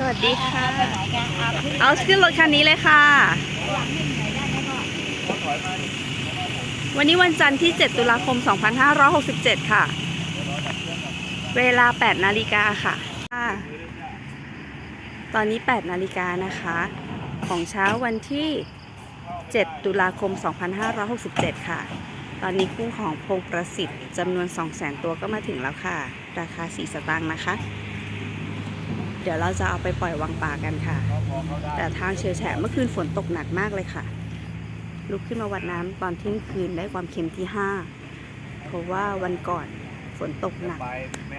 สวัสดีค่ะ เอาขึ้นรถคันนี้เลยค่ะ วันนี้วันจันทร์ที่ 7 ตุลาคม 2567 ค่ะ เวลา 8 นาฬิกาค่ะ ตอนนี้ 8 นาฬิกานะคะ ของเช้าวันที่ 7 ตุลาคม 2567 ค่ะ ตอนนี้กุ้งของพงประสิทธิ์จำนวน 200,000 ตัวก็มาถึงแล้วค่ะ ราคา 4 สตางค์นะคะ ดี๋ยวเราจะเอาไปปล่อยวังป่ากันค่ะ แต่ทางเชียวแฉะเมื่อคืนฝนตกหนักมากเลยค่ะ ลุกขึ้นมาวัดน้ำตอนเที่ยงคืนได้ความเค็มที่ 5 เพราะว่าวันก่อนฝนตกหนัก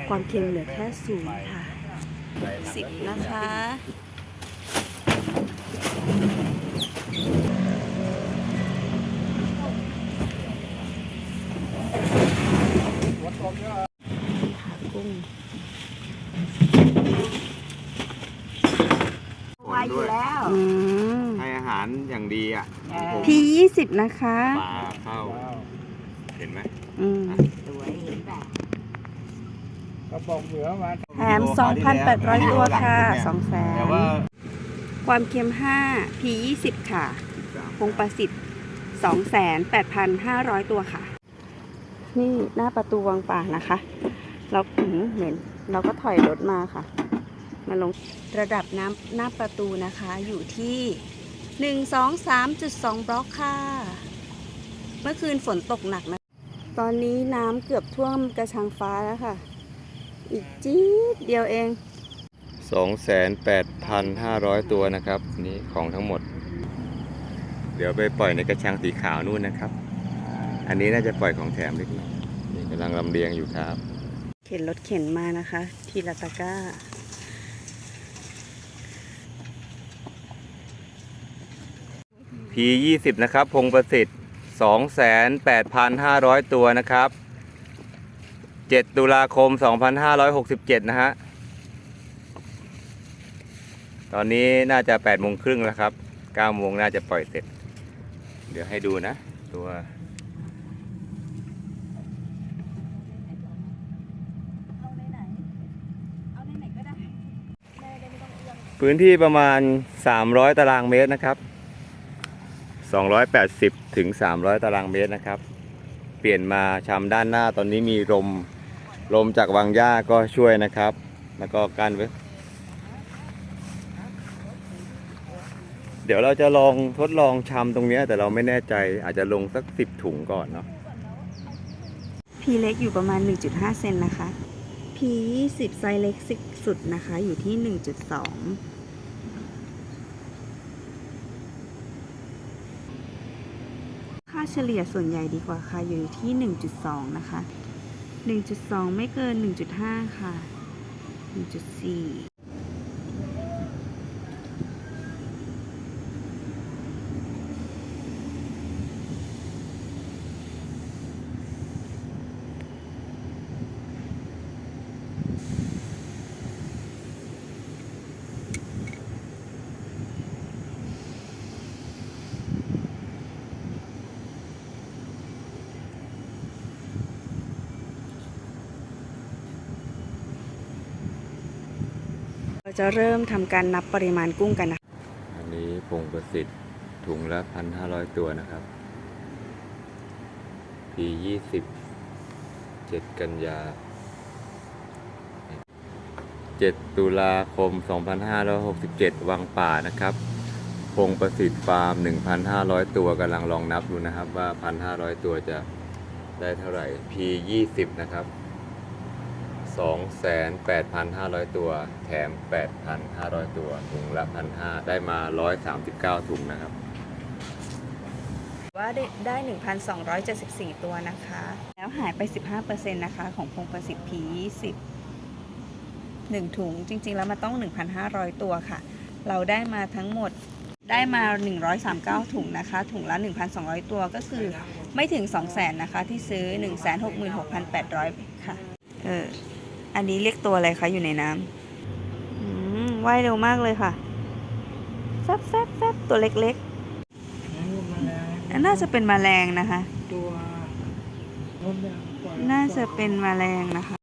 ความเค็มเหลือแค่ศูนย์ค่ะสิบนะคะค่ะกุ้ง ไวอยู่แล้วอืมให้อาหารอย่างดีอะเออพียี่สิบนะคะ ปลาเข้าเห็นไหมอืมสวยเห็นป่ะกระบอกเหลือมาแถม 2,800 ตัวค่ะ2แสนแต่ว่าความเค็ม5 P 20ค่ะ พงประสิทธิ์ 28,500 ตัวค่ะ นี่หน้าประตูวังป่านะคะ เราหืมเหม็นเราก็ถอยรถมาค่ะ มาลงระดับน้ำหน้าประตูนะคะอยู่ที่ 1 2 3.2 บล็อกค่ะ เมื่อคืนฝนตกหนักนะ ตอนนี้น้ำเกือบท่วมกระชังฟ้าแล้วค่ะ อีกจี๊ดเดียวเอง 28,500 ตัวนะครับ นี่ของทั้งหมด เดี๋ยวไปปล่อยในกระชังสีขาวนู่นนะครับ อันนี้น่าจะปล่อยของแถมเล็กน้อยนี่กำลังลำเลียงอยู่ครับ เข็นรถเข็นมานะคะ ทีละตะกร้า P20 นะครับ พงประสิทธิ์ 28,500 ตัวนะครับ 7 ตุลาคม 2567 นะฮะ ตอนนี้น่าจะ8โมงครึ่งแล้วครับ9โมงน่าจะปล่อยเสร็จ เดี๋ยวให้ดูนะ ตัวเอาไหนไหนเอาไหนไหนก็ได้แม่ได้ไม่ต้องเอื้อมพื้นที่ประมาณ 300 ตารางเมตรนะครับ 280ถึง300 ตารางเมตรนะครับ เปลี่ยนมาชามด้านหน้าตอนนี้มีลมลมจากวังหญ้าก็ช่วยนะครับ แล้วก็กั้นไว้เดี๋ยวเราจะลองทดลองชำตรงนี้แต่เราไม่แน่ใจอาจจะลงสัก 10 ถุงก่อนเนาะ P เล็กอยู่ประมาณ 1.5 เซนนะคะ P 20ไซส์เล็กสุดนะคะอยู่ที่ 1.2 ค่าเฉลี่ยส่วนใหญ่ดีกว่าค่ะ อยู่ที่ 1.2 นะคะ 1.2 ไม่เกิน 1.5 ค่ะ 1.4 เราจะเริ่มทำการนับปริมาณกุ้งกันนะอันนี้พงประสิทธิ์ถุงละ1,500ตัวนะครับ P 20 7กันยา7ตุลาคม 2567 วังป่านะครับพงประสิทธิ์ฟาร์ม 1,500 ตัวกำลังลองนับดูนะครับว่า 1,500 ตัวจะได้เท่าไหร่ P 20นะครับ 28,500 ตัว แถม 8,500 ตัว ถุงละ 1,500 ได้มา 139 ถุงนะครับ ว่าได้ได้ 1,274 ตัวนะคะ แล้วหายไป 15%นะคะ ของพงประสิทธิ์ P20 1ถุง จริง ๆ แล้วมันต้อง 1,500 ตัวค่ะ เราได้มาทั้งหมดได้มา 139 ถุงนะคะ ถุงละ 1,200 ตัวก็คือไม่ถึง 200,000นะคะ ที่ซื้อ 166,800 ค่ะ เออ อันนี้เรียกตัวอะไรคะอยู่ในน้ำอืมว่ายเร็วมากเลยค่ะแฟบแฟบแฟบตัวเล็กๆน่าจะเป็นแมลงนะคะตัวรถเนี่ยปล่อยน่าจะเป็นแมลงนะคะ